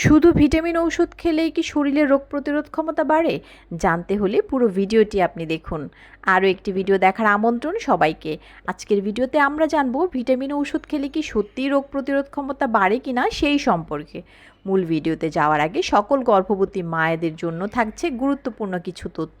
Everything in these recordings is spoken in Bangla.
শুধু ভিটামিন ওষুধ খেলেই কি শরীরে রোগ প্রতিরোধ ক্ষমতা বাড়ে? জানতে হলে পুরো ভিডিওটি আপনি দেখুন। আরও একটি ভিডিও দেখার আমন্ত্রণ সবাইকে। আজকের ভিডিওতে আমরা জানব ভিটামিন ওষুধ খেলে কি সত্যিই রোগ প্রতিরোধ ক্ষমতা বাড়ে কি না সেই সম্পর্কে। মূল ভিডিওতে যাওয়ার আগে সকল গর্ভবতী মায়েদের জন্য থাকছে গুরুত্বপূর্ণ কিছু তথ্য।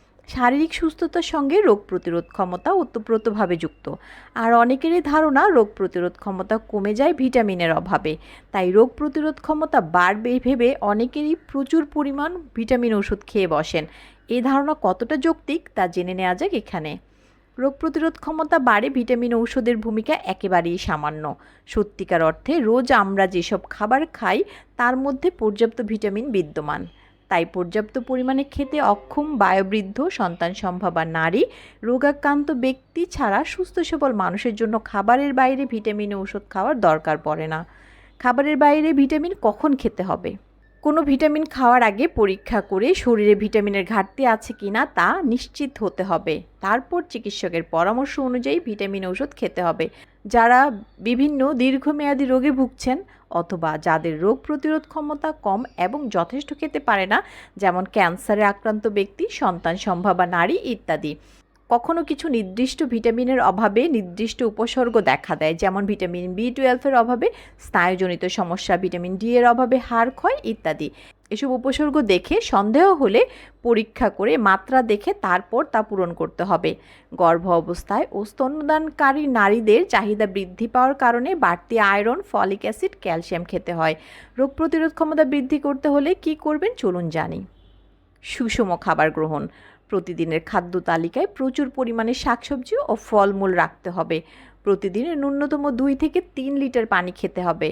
শারীরিক সুস্থতার সঙ্গে রোগ প্রতিরোধ ক্ষমতা ওতপ্রোতভাবে যুক্ত। আর অনেকেরই ধারণা, রোগ প্রতিরোধ ক্ষমতা কমে যায় ভিটামিনের অভাবে। তাই রোগ প্রতিরোধ ক্ষমতা বাড়বে ভেবে অনেকেরই প্রচুর পরিমাণ ভিটামিন ওষুধ খেয়ে বসেন। এই ধারণা কতটা যৌক্তিক তা জেনে নেওয়া যাক এখানে। রোগ প্রতিরোধ ক্ষমতা বাড়ে ভিটামিন ঔষধের ভূমিকা একেবারেই সামান্য। সত্যিকার অর্থে রোজ আমরা যেসব খাবার খাই, তার মধ্যে পর্যাপ্ত ভিটামিন বিদ্যমান। তাই পর্যাপ্ত পরিমাণে খেতে অক্ষম, বায়বৃদ্ধ, সন্তান সম্ভাবা নারী, রোগাক্রান্ত ব্যক্তি ছাড়া সুস্থ সবল মানুষের জন্য খাবারের বাইরে ভিটামিন ওষুধ খাওয়ার দরকার পড়ে না। খাবারের বাইরে ভিটামিন কখন খেতে হবে? কোনো ভিটামিন খাওয়ার আগে পরীক্ষা করে শরীরে ভিটামিনের ঘাটতি আছে কি না তা নিশ্চিত হতে হবে। তারপর চিকিৎসকের পরামর্শ অনুযায়ী ভিটামিন ওষুধ খেতে হবে। যারা বিভিন্ন দীর্ঘমেয়াদী রোগে ভুগছেন অথবা যাদের রোগ প্রতিরোধ ক্ষমতা কম এবং যথেষ্ট খেতে পারে না, যেমন ক্যান্সারে আক্রান্ত ব্যক্তি, সন্তান সম্ভাবা নারী ইত্যাদি। কখনো কিছু নির্দিষ্ট ভিটামিনের অভাবে নির্দিষ্ট উপসর্গ দেখা দেয়, যেমন ভিটামিন বি টুয়েলভের অভাবে স্নায়ুজনিত সমস্যা, ভিটামিন ডি এর অভাবে হাড় ক্ষয় ইত্যাদি। এসব উপসর্গ দেখে সন্দেহ হলে পরীক্ষা করে মাত্রা দেখে তারপর তা পূরণ করতে হবে। গর্ভ অবস্থায় ও স্তন্যদানকারী নারীদের চাহিদা বৃদ্ধি পাওয়ার কারণে বাড়তি আয়রন, ফলিক অ্যাসিড, ক্যালসিয়াম খেতে হয়। রোগ প্রতিরোধ ক্ষমতা বৃদ্ধি করতে হলে কি করবেন? চলুন জানি। সুষম খাবার গ্রহণ। প্রতিদিনের খাদ্য তালিকায় প্রচুর পরিমাণে শাকসবজি ও ফলমূল রাখতে হবে। প্রতিদিনের ন্যূনতম দুই থেকে তিন লিটার পানি খেতে হবে।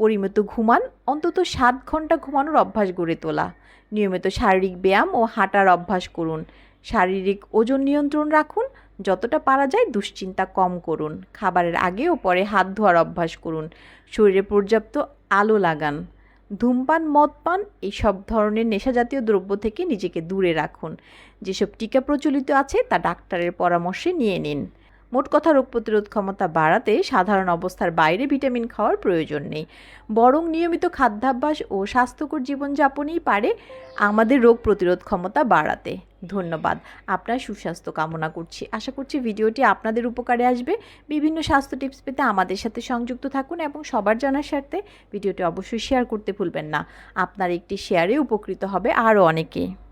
পরিমিত ঘুমান, অন্তত সাত ঘণ্টা ঘুমানোর অভ্যাস গড়ে তোলা। নিয়মিত শারীরিক ব্যায়াম ও হাঁটার অভ্যাস করুন। শারীরিক ওজন নিয়ন্ত্রণ রাখুন, যতটা পারা যায় দুশ্চিন্তা কম করুন। খাবারের আগে ও পরে হাত ধোয়ার অভ্যাস করুন। শরীরে পর্যাপ্ত আলো লাগান। ধূমপান, মদপান এইসব ধরনের নেশা জাতীয় দ্রব্য থেকে নিজেকে দূরে রাখুন। যেসব টিকা প্রচলিত আছে তা ডাক্তারের পরামর্শে নিয়ে নিন। মোট কথা, রোগ প্রতিরোধ ক্ষমতা বাড়াতে সাধারণ অবস্থার বাইরে ভিটামিন খাওয়ার প্রয়োজন নেই। বরং নিয়মিত খাদ্যাভ্যাস ও স্বাস্থ্যকর জীবনযাপনেই পারে আমাদের রোগ প্রতিরোধ ক্ষমতা বাড়াতে। ধন্যবাদ। আপনার সুস্বাস্থ্য কামনা করছি। আশা করছি ভিডিওটি আপনাদের উপকারে আসবে। বিভিন্ন স্বাস্থ্য টিপস পেতে আমাদের সাথে সংযুক্ত থাকুন এবং সবার জানার স্বার্থে ভিডিওটি অবশ্যই শেয়ার করতে ভুলবেন না। আপনার একটি শেয়ারে উপকৃত হবে আরও অনেকে।